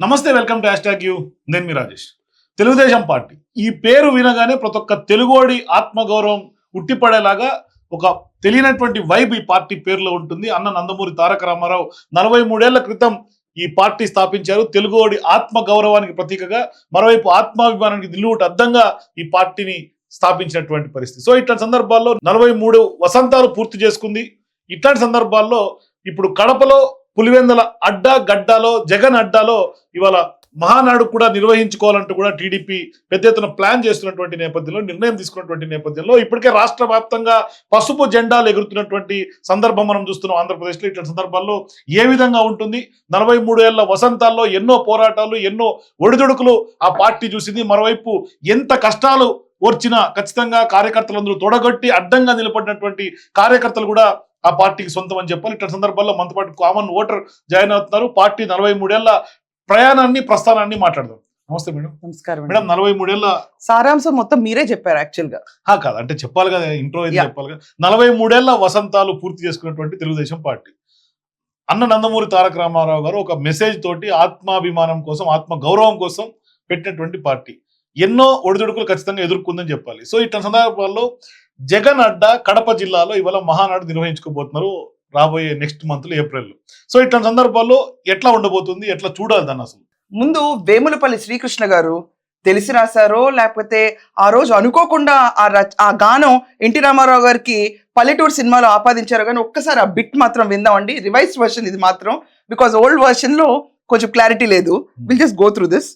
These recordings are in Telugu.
నమస్తే వెల్కమ్ టు హ్యాష్ యూ. నేను మీ రాజేష్. తెలుగుదేశం పార్టీ ఈ పేరు వినగానే ప్రతి ఒక్క తెలుగోడి ఆత్మగౌరవం ఉట్టిపడేలాగా ఒక తెలియనటువంటి వైబ్ ఈ పార్టీ పేరులో ఉంటుంది. అన్న నందమూరి తారక రామారావు నలభై మూడేళ్ళ క్రితం ఈ పార్టీ స్థాపించారు. తెలుగువాడి ఆత్మ గౌరవానికి ప్రతీకగా మరోవైపు ఆత్మాభిమానానికి నిలువుట అద్దంగా ఈ పార్టీని స్థాపించినటువంటి పరిస్థితి. సో ఇట్లాంటి సందర్భాల్లో నలభై మూడు వసంతాలు పూర్తి చేసుకుంది. ఇట్లాంటి సందర్భాల్లో ఇప్పుడు కడపలో పులివెందల అడ్డా గడ్డాలో జగన్ అడ్డాలో ఇవాళ మహానాడు కూడా నిర్వహించుకోవాలంటూ కూడా టీడీపీ పెద్ద ఎత్తున ప్లాన్ చేస్తున్నటువంటి నేపథ్యంలో నిర్ణయం తీసుకున్నటువంటి నేపథ్యంలో ఇప్పటికే రాష్ట్ర వ్యాప్తంగా పసుపు జెండాలు ఎగురుతున్నటువంటి సందర్భం మనం చూస్తున్నాం ఆంధ్రప్రదేశ్లో. ఇట్లాంటి సందర్భాల్లో ఏ విధంగా ఉంటుంది? నలభై మూడు ఏళ్ళ వసంతాల్లో ఎన్నో పోరాటాలు ఎన్నో ఒడిదుడుకులు ఆ పార్టీ చూసింది. మరోవైపు ఎంత కష్టాలు ఓర్చినా ఖచ్చితంగా కార్యకర్తలందరూ తొడగొట్టి అడ్డంగా నిలబడినటువంటి కార్యకర్తలు కూడా ఆ పార్టీకి సొంతం అని చెప్పాలి. ఇట్లాంటి సందర్భాల్లో మనతో పాటు కామన్ ఓటర్ జాయిన్ అవుతున్నారు. పార్టీ నలభై మూడేళ్ళ ప్రయాణాన్ని ప్రస్థానాన్ని మాట్లాడదాం. నమస్తే మేడం. నమస్కారం. మేడం నలభై మూడేళ్ళ సారాంశం మొత్తం మీరే చెప్పారు యాక్చువల్గా హా కాదు. అంటే చెప్పాలి కదా ఇంట్రో. చెప్పాలి కదా. నలభై మూడేళ్ళ వసంతాలు పూర్తి చేసుకున్నటువంటి తెలుగుదేశం పార్టీ. అన్న నందమూరి తారక రామారావు గారు ఒక మెసేజ్ తోటి ఆత్మాభిమానం కోసం ఆత్మ గౌరవం కోసం పెట్టినటువంటి పార్టీ. ఎన్నో ఒడిదుడుకులు ఖచ్చితంగా ఎదుర్కొందని చెప్పాలి. సో ఇట్లా సందర్భాల్లో జగన్ అడ్డా కడప జిల్లాలో ఇవాళ మహానాడు నిర్వహించుకోబోతున్నారు రాబోయే నెక్స్ట్ మంత్లో ఏప్రిల్. సో ఇట్లాంటి సందర్భాల్లో ఎట్లా ఉండబోతుంది ఎట్లా చూడాలి దాన్ని అసలు? ముందు వేములపల్లి శ్రీకృష్ణ గారు తెలిసి రాశారో లేకపోతే ఆ రోజు అనుకోకుండా ఆ రచ ఆ గానం ఎన్టీ రామారావు గారికి పల్లెటూరు సినిమాలో ఆపాదించారు కానీ ఒక్కసారి ఆ బిట్ మాత్రం విందామండి. రివైజ్ వర్షన్ ఇది మాత్రం. బికాజ్ ఓల్డ్ వర్షన్లో కొంచెం క్లారిటీ లేదు. Will just go through this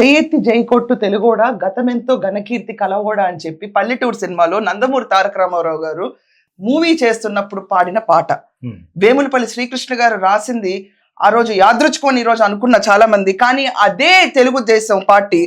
చేయెత్తి జైకొట్టు తెలుగోడా గతమెంతో ఘనకీర్తి కలవోడా అని చెప్పి పల్లెటూరు సినిమాలో నందమూరి తారక రామారావు గారు మూవీ చేస్తున్నప్పుడు పాడిన పాట. వేములపల్లి శ్రీకృష్ణ గారు రాసింది ఆ రోజు యాదృచ్చుకొని ఈ రోజు అనుకున్న చాలా మంది కానీ అదే తెలుగుదేశం పార్టీ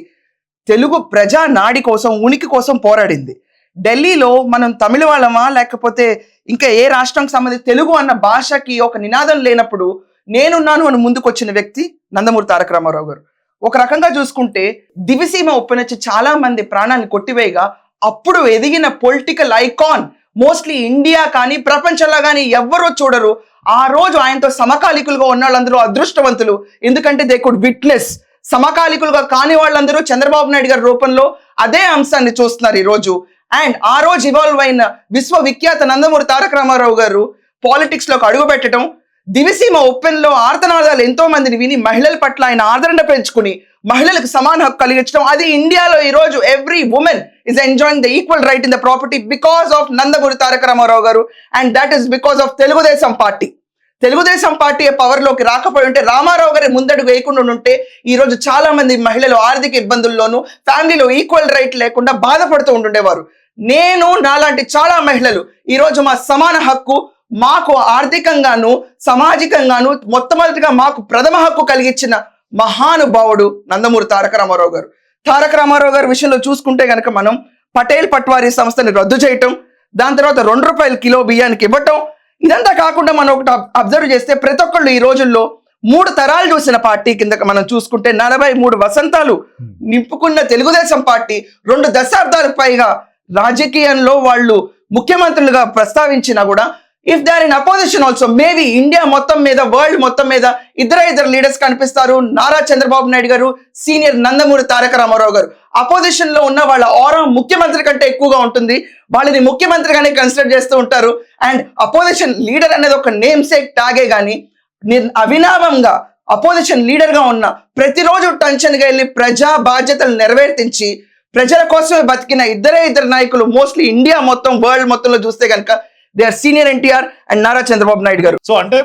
తెలుగు ప్రజా నాడి కోసం ఉనికి కోసం పోరాడింది. ఢిల్లీలో మనం తమిళ వాళ్ళమా లేకపోతే ఇంకా ఏ రాష్ట్రంకి సంబంధించి తెలుగు అన్న భాషకి ఒక నినాదం లేనప్పుడు నేనున్నాను అని ముందుకు వచ్చిన వ్యక్తి నందమూరి తారక రామారావు గారు. ఒక రకంగా చూసుకుంటే దివిసీమ ఒప్పినచ్చి చాలా మంది ప్రాణాన్ని కొట్టివేయగా అప్పుడు ఎదిగిన పొలిటికల్ ఐకాన్ మోస్ట్లీ ఇండియా కానీ ప్రపంచంలో కానీ ఎవ్వరూ చూడరు. ఆ రోజు ఆయనతో సమకాలికులుగా ఉన్న వాళ్ళందరూ అదృష్టవంతులు. ఎందుకంటే దే కుడ్ విట్నెస్ సమకాలికులుగా కాని వాళ్ళందరూ చంద్రబాబు నాయుడు గారి రూపంలో అదే అంశాన్ని చూస్తున్నారు ఈ రోజు. అండ్ ఆ రోజు ఇవాల్వ్ అయిన విశ్వవిఖ్యాత నందమూరి తారక రామారావు గారు పాలిటిక్స్లోకి అడుగు పెట్టడం దివిసీమ ఒప్పెన్లో ఆర్తనాదాలు ఎంతో మందిని విని మహిళల పట్ల ఆయన ఆదరణ పెంచుకుని మహిళలకు సమాన హక్కు కలిగించడం. అది ఇండియాలో ఈ రోజు every women is enjoying the equal right in the property because of Nandamuri Taraka Ramarao garu. And that is because of Telugudesam party. Telugudesam party పవర్లోకి రాకపోయి ఉంటే రామారావు గారి ముందడుగు వేయకుండా ఉంటే ఈ రోజు చాలా మంది మహిళలు ఆర్థిక ఇబ్బందుల్లోనూ ఫ్యామిలీలో ఈక్వల్ రైట్ లేకుండా బాధపడుతూ ఉంటుండేవారు నేను నాలాంటి చాలా మహిళలు ఈ రోజు మా సమాన హక్కు మాకు ఆర్థికంగాను సామాజికంగాను మొట్టమొదటిగా మాకు ప్రథమ హక్కు కలిగించిన మహానుభావుడు నందమూరి తారక రామారావు గారు. తారక రామారావు గారి విషయంలో చూసుకుంటే గనక మనం పటేల్ పట్వారీ సంస్థని రద్దు చేయటం దాని తర్వాత రెండు రూపాయల కిలో బియ్యానికి ఇవ్వటం ఇదంతా కాకుండా మనం ఒకటి అబ్జర్వ్ చేస్తే ప్రతి ఒక్కళ్ళు ఈ రోజుల్లో మూడు తరాలు చూసిన పార్టీ కింద మనం చూసుకుంటే నలభై మూడు వసంతాలు నింపుకున్న తెలుగుదేశం పార్టీ రెండు దశాబ్దాలకు పైగా రాజకీయంలో వాళ్ళు ముఖ్యమంత్రులుగా ప్రస్తావించినా కూడా if they are in opposition also maybe India మొత్తం మీద వరల్డ్ మొత్తం మీద ఇద్దరు ఇద్దరు లీడర్స్ కనిపిస్తారు. నారా చంద్రబాబు నాయుడు గారు సీనియర్ నందమూరి తారక రామారావు గారు. అపోజిషన్లో ఉన్న వాళ్ళ ఆరా ముఖ్యమంత్రి కంటే ఎక్కువగా ఉంటుంది. వాళ్ళని ముఖ్యమంత్రిగానే కన్సిడర్ చేస్తూ ఉంటారు. అండ్ అపోజిషన్ లీడర్ అనేది ఒక నేమ్ సేక్ టాగే కానీ అవినాభంగా అపోజిషన్ లీడర్గా ఉన్న ప్రతిరోజు టెన్షన్గా వెళ్ళి ప్రజా బాధ్యతలు నెరవేర్తించి ప్రజల కోసమే బతికిన ఇద్దరే ఇద్దరు నాయకులు మోస్ట్లీ ఇండియా మొత్తం వరల్డ్ మొత్తంలో చూస్తే కనుక they are senior NTR and Nara Chandrababu Naidu garu so అంటే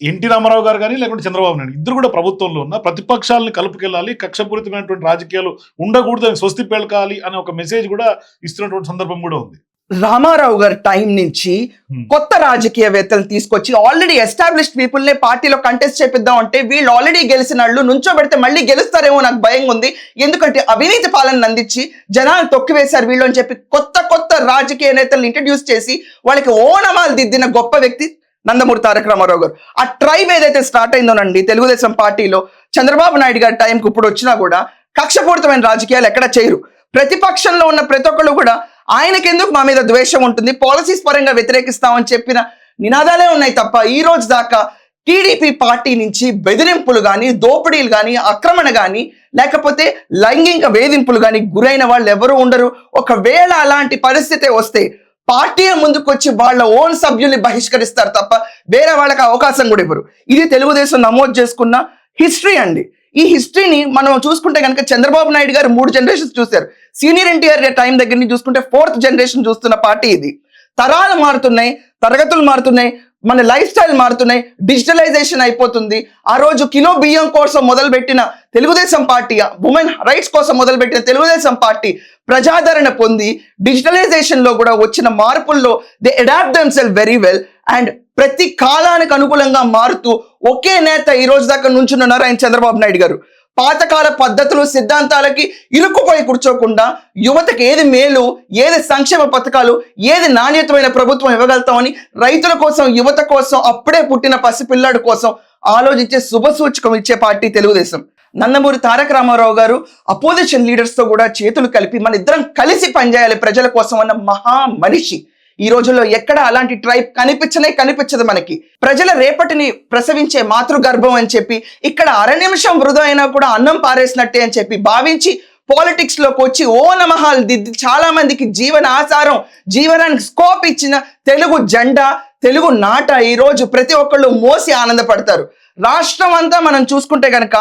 ఎన్టీ రామారావు గారు కానీ లేకుంటే చంద్రబాబు నాయుడు ఇద్దరు కూడా ప్రభుత్వంలో ఉన్న ప్రతిపక్షాలను కలుపుకెళ్ళాలి కక్షపూరితమైనటువంటి రాజకీయాలు ఉండకూడదు అని స్వస్తి పేల్కాలి అనే ఒక మెసేజ్ కూడా ఇస్తున్నటువంటి సందర్భం కూడా ఉంది. రామారావు గారి టైం నుంచి Hmm. కొత్త రాజకీయవేత్తలు తీసుకొచ్చి ఆల్రెడీ ఎస్టాబ్లిష్డ్ పీపుల్ నే పార్టీలో కంటెస్ట్ చేపిద్దాం అంటే వీళ్ళు ఆల్రెడీ గెలిచిన వాళ్ళు నుంచోబెడితే మళ్ళీ గెలుస్తారేమో నాకు భయం ఉంది. ఎందుకంటే అవినీతి పాలన అందించి జనాలు తొక్కివేశారు వీళ్ళు అని చెప్పి కొత్త కొత్త రాజకీయ నేతలు ఇంట్రడ్యూస్ చేసి వాళ్ళకి ఓనమాలు దిద్దిన గొప్ప వ్యక్తి నందమూరి తారక రామారావు గారు. ఆ ట్రైబ్ ఏదైతే స్టార్ట్ అయిందోనండి తెలుగుదేశం పార్టీలో చంద్రబాబు నాయుడు గారి టైంకి ఇప్పుడు వచ్చినా కూడా కక్షపూరితమైన రాజకీయాలు ఎక్కడ చేయరు. ప్రతిపక్షంలో ఉన్న ప్రతి ఒక్కళ్ళు కూడా ఆయనకెందుకు మా మీద ద్వేషం ఉంటుంది? పాలసీస్ పరంగా వ్యతిరేకిస్తామని చెప్పిన నినాదాలే ఉన్నాయి తప్ప ఈ రోజు దాకా టీడీపీ పార్టీ నుంచి బెదిరింపులు కానీ దోపిడీలు కానీ ఆక్రమణ కానీ లేకపోతే లైంగిక వేధింపులు కానీ గురైన వాళ్ళు ఎవరు ఉండరు. ఒకవేళ అలాంటి పరిస్థితి వస్తే పార్టీ ముందుకొచ్చి వాళ్ళ ఓన్ సభ్యుల్ని బహిష్కరిస్తారు తప్ప వేరే వాళ్ళకి అవకాశం కూడా ఇవ్వరు. ఇది తెలుగుదేశం నమోదు చేసుకున్న హిస్టరీ అండి. ఈ హిస్టరీని మనం చూసుకుంటే కనుక చంద్రబాబు నాయుడు గారు మూడు జనరేషన్స్ చూశారు. సీనియర్ ఎన్టీఆర్ టైం దగ్గర నుంచి చూసుకుంటే ఫోర్త్ జనరేషన్ చూస్తున్న పార్టీ ఇది. తరాలు మారుతున్నాయి తరగతులు మారుతున్నాయి మన లైఫ్ స్టైల్ మారుతున్నాయి డిజిటలైజేషన్ అయిపోతుంది. ఆ రోజు కిలో బియ్యం కోసం మొదలుపెట్టిన తెలుగుదేశం పార్టీ ఉమెన్ రైట్స్ కోసం మొదలుపెట్టిన తెలుగుదేశం పార్టీ ప్రజాదరణ పొంది డిజిటలైజేషన్లో కూడా వచ్చిన మార్పుల్లో they adapt themselves very well and ప్రతి కాలానికి అనుకూలంగా మారుతూ ఒకే నేత ఈ రోజు దాకా నుంచున్నారు ఆయన చంద్రబాబు నాయుడు గారు. పాతకాల పద్ధతులు సిద్ధాంతాలకి ఇరుక్కుపోయి కూర్చోకుండా యువతకి ఏది మేలు ఏది సంక్షేమ పథకాలు ఏది నాణ్యతమైన ప్రభుత్వం ఇవ్వగలుగుతామని రైతుల కోసం యువత కోసం అప్పుడే పుట్టిన పసిపిల్లాడు కోసం ఆలోచించే శుభ సూచకం ఇచ్చే పార్టీ తెలుగుదేశం. నందమూరి తారక రామారావు గారు అపోజిషన్ లీడర్స్తో కూడా చేతులు కలిపి మన ఇద్దరం కలిసి పనిచేయాలి ప్రజల కోసం అన్న మహా మనిషి. ఈ రోజుల్లో ఎక్కడ అలాంటి ట్రైబ్ కనిపించనే కనిపించదు మనకి. ప్రజల రేపటిని ప్రసవించే మాతృగర్భం అని చెప్పి ఇక్కడ అర నిమిషం వృధా అయినా కూడా అన్నం పారేసినట్టే అని చెప్పి భావించి పాలిటిక్స్లోకి వచ్చి ఓ నమహాలు దిద్ది చాలా మందికి జీవన ఆసారం జీవనానికి స్కోప్ ఇచ్చిన తెలుగు జెండా తెలుగు నాట ఈ రోజు ప్రతి ఒక్కళ్ళు మోసి ఆనందపడతారు. రాష్ట్రం అంతా మనం చూసుకుంటే గనక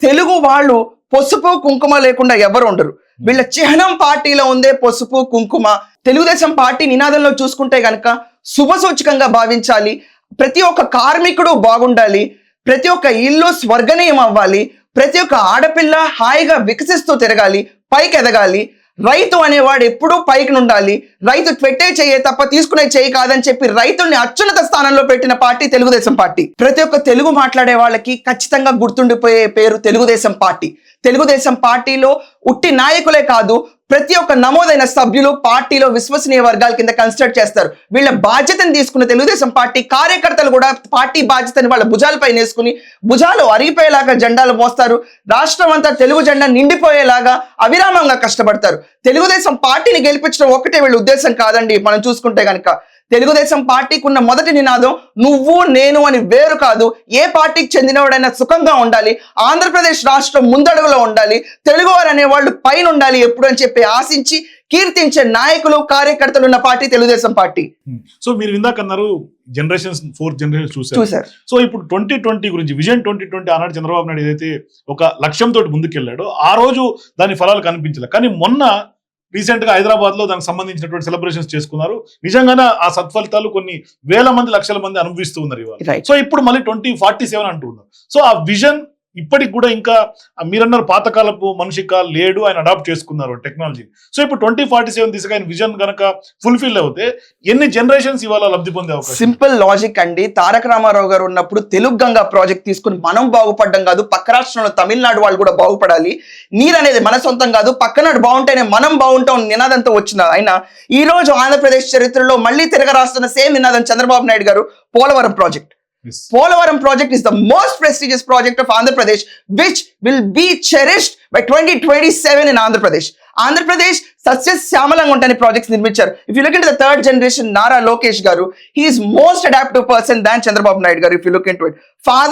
తెలుగు వాళ్ళు పసుపు కుంకుమ లేకుండా ఎవరు ఉండరు. వీళ్ళ చిహ్నం పార్టీలో ఉందే పసుపు కుంకుమ తెలుగుదేశం పార్టీ నినాదంలో చూసుకుంటే కనుక శుభసూచకంగా భావించాలి. ప్రతి ఒక్క కార్మికుడు బాగుండాలి. ప్రతి ఒక్క ఇల్లు స్వర్గనీయం అవ్వాలి. ప్రతి ఒక్క ఆడపిల్ల హాయిగా వికసిస్తూ తిరగాలి. పైకి ఎదగాలి. రైతు అనేవాడు ఎప్పుడూ పైకి ఉండాలి రైతు పెట్టే చెయ్యే తప్ప తీసుకునే చెయ్యి కాదని చెప్పి రైతుల్ని అత్యున్నత స్థానంలో పెట్టిన పార్టీ తెలుగుదేశం పార్టీ. ప్రతి ఒక్క తెలుగు మాట్లాడే వాళ్ళకి ఖచ్చితంగా గుర్తుండిపోయే పేరు తెలుగుదేశం పార్టీ. తెలుగుదేశం పార్టీలో ఉట్టి నాయకులే కాదు ప్రతి ఒక్క నమోదైన సభ్యులు పార్టీలో విశ్వసనీయ వర్గాల కింద కన్సిడర్ చేస్తారు. వీళ్ళ బాధ్యతను తీసుకున్న తెలుగుదేశం పార్టీ కార్యకర్తలు కూడా పార్టీ బాధ్యతని వాళ్ళ భుజాలపై వేసుకుని భుజాలు అరిగిపోయేలాగా జెండాలు మోస్తారు. రాష్ట్రం అంతా తెలుగు జెండా నిండిపోయేలాగా అవిరామంగా కష్టపడతారు. తెలుగుదేశం పార్టీని గెలిపించడం ఒకటే వీళ్ళ ఉద్దేశం కాదండి. మనం చూసుకుంటే గనక తెలుగుదేశం పార్టీకి ఉన్న మొదటి నినాదం నువ్వు నేను అని వేరు కాదు. ఏ పార్టీకి చెందినవాడైనా సుఖంగా ఉండాలి. ఆంధ్రప్రదేశ్ రాష్ట్రం ముందడుగులో ఉండాలి. తెలుగువారు అనే వాళ్ళు పైన ఉండాలి ఎప్పుడు అని చెప్పి ఆశించి కీర్తించే నాయకులు కార్యకర్తలు ఉన్న పార్టీ తెలుగుదేశం పార్టీ. సో మీరు ఇందాక అన్నారు జనరేషన్స్ ఫోర్త్ జనరేషన్ చూసారు చూసారు సో ఇప్పుడు ట్వంటీ ట్వంటీ గురించి విజన్ ట్వంటీ ట్వంటీ ఆనాడు చంద్రబాబు నాయుడు ఏదైతే ఒక లక్ష్యంతో ముందుకెళ్ళాడో ఆ రోజు దాని ఫలాలు కనిపించలే. కానీ మొన్న రీసెంట్గా హైదరాబాద్లో దానికి సంబంధించినటువంటి సెలబ్రేషన్స్ చేసుకున్నారు. నిజంగానే ఆ సత్ఫలితాలు కొన్ని వేల మంది లక్షల మంది అనుభవిస్తూ ఉన్నారు సో ఇప్పుడు మళ్ళీ ట్వంటీ ఫార్టీ సెవెన్ అంటున్నారు సో ఆ విజన్ ఇప్పటికి కూడా ఇంకా మీరన్నారు పాతకాలపు మనిషిగా లేడు ఆయన అడాప్ట్ చేసుకున్నారు టెక్నాలజీ సో ఇప్పుడు ట్వంటీ ఫార్టీ సెవెన్ దిశగా ఆయన విజన్ కనుక ఫుల్ఫిల్ అవుతే ఎన్ని జనరేషన్స్ ఇవాళ లబ్ధి పొందే అవకాశం సింపుల్ లాజిక్ అండి. తారక రామారావు గారు ఉన్నప్పుడు తెలుగు గంగా ప్రాజెక్ట్ తీసుకుని మనం బాగుపడడం కాదు పక్క రాష్ట్రంలో తమిళనాడు వాళ్ళు కూడా బాగుపడాలి. నీరు అనేది మన సొంతం కాదు పక్కనాడు బాగుంటేనే మనం బాగుంటాం నినాదంతో వచ్చిన ఆయన. ఈ రోజు ఆంధ్రప్రదేశ్ చరిత్రలో మళ్ళీ తిరగ రాస్తున్న సేమ్ నినాదం Chandrababu Naidu garu Polavaram project Yes. Polavaram project is the most prestigious project of Andhra Pradesh, which will be cherished by 2027 in Andhra Pradesh. Andhra Pradesh సస్యశ్యామలంగా ఉంటాయని ప్రాజెక్ట్స్ నిర్మించారు. If you look in the third generation Nara Lokesh garu he is most adaptive person than Chandrababu Naidu garu if you look in to it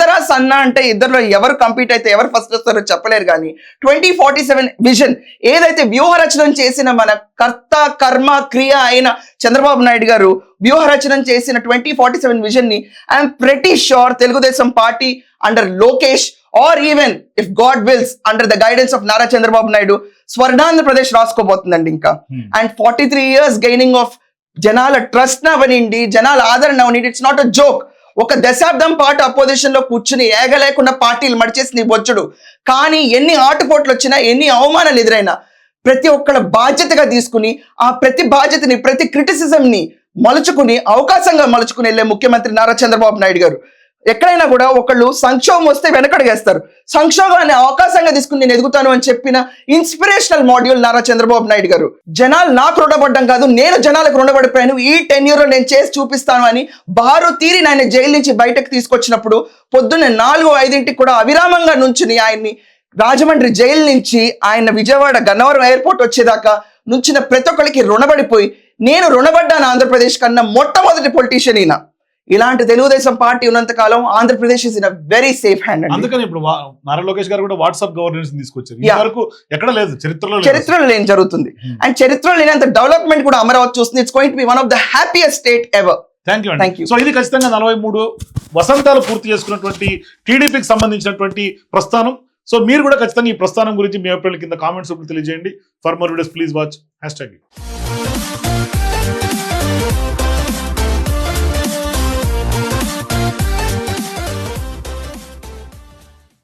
ఆ సన్నా అంటే ఇద్దరులో ఎవరు కంపీట్ అయితే ఎవరు ఫస్ట్ వస్తారో చెప్పలేరు కానీ ట్వంటీ ఫార్టీ సెవెన్ విజన్ ఏదైతే వ్యూహరచనం చేసిన మన కర్త కర్మ క్రియ అయిన చంద్రబాబు నాయుడు గారు వ్యూహరచనం చేసిన twenty forty seven విజన్ని I'm pretty sure Telugu Desam party under Lokesh are even if God wills under the guidance of Nara Chandrababu Naidu Swarnandhra Pradesh రాసుకోబోతుందండి ఇంకా. And forty three years gaining of జనాల ట్రస్ట్ అవనండి జనాల ఆదరణ అవనండి ఇట్స్ నాట్ అ జోక్ ఒక దశాబ్దం పాటు అపోజిషన్లో కూర్చుని ఏగలేకుండా పార్టీలు మడిచేసి నీ బొచ్చుడు. కానీ ఎన్ని ఆటుపోట్లు వచ్చినా ఎన్ని అవమానాలు ఎదురైనా ప్రతి ఒక్కళ్ళ బాధ్యతగా తీసుకుని ఆ ప్రతి బాధ్యతని ప్రతి క్రిటిసిజం ని మలుచుకుని అవకాశంగా మలుచుకుని వెళ్ళే ముఖ్యమంత్రి నారా చంద్రబాబు నాయుడు గారు. ఎక్కడైనా కూడా ఒకళ్ళు సంక్షోభం వస్తే వెనకడుగేస్తారు. సంక్షోభాన్ని అవకాశంగా తీసుకుని నేను ఎదుగుతాను అని చెప్పిన ఇన్స్పిరేషనల్ మాడ్యూల్ నారా చంద్రబాబు నాయుడు గారు. జనాలు నాకు రుణపడ్డం కాదు నేను జనాలకు రుణపడిపోయాను. ఈ టెన్యూర్లో నేను చేసి చూపిస్తాను అని బారు తీరి ఆయన జైలు నుంచి బయటకు తీసుకొచ్చినప్పుడు పొద్దున్నే నాలుగు ఐదింటికి కూడా అవిరామంగా నుంచుని ఆయన్ని రాజమండ్రి జైలు నుంచి ఆయన విజయవాడ గన్నవరం ఎయిర్పోర్ట్ వచ్చేదాకా నుంచిన ప్రతి ఒక్కరికి రుణపడిపోయి నేను రుణపడ్డాను ఆంధ్రప్రదేశ్ కన్నా మొట్టమొదటి పొలిటీషియన్ ఈయన. ఇలాంటి తెలుగుదేశం పార్టీ ఉన్నంత కాలం Andhra Pradesh is in very safe hand అందుకని ఇప్పుడు నారా లోకేష్ గారు కూడా వాట్సాప్ గవర్నెన్స్ తీసుకొచ్చారు. ఎక్కడ లేదు చరిత్రలో చరిత్రలో లేని జరుగుతుంది. Hmm. అండ్ చరిత్రలో లేనంత డెవలప్మెంట్ కూడా అమరావతి చూస్తుంది. It's going to be one of the happiest state ever thank you అండి. సో ఇది ఖచ్చితంగా నలభై మూడు వసంతాలు పూర్తి చేసుకున్నటువంటి టీడీపీకి సంబంధించినటువంటి ప్రస్థానం. సో మీరు కూడా ఖచ్చితంగా ఈ ప్రస్థానం గురించి మీ అభిప్రాయాల కింద కామెంట్స్ తెలియజేయండి. For more videos please watch hash tag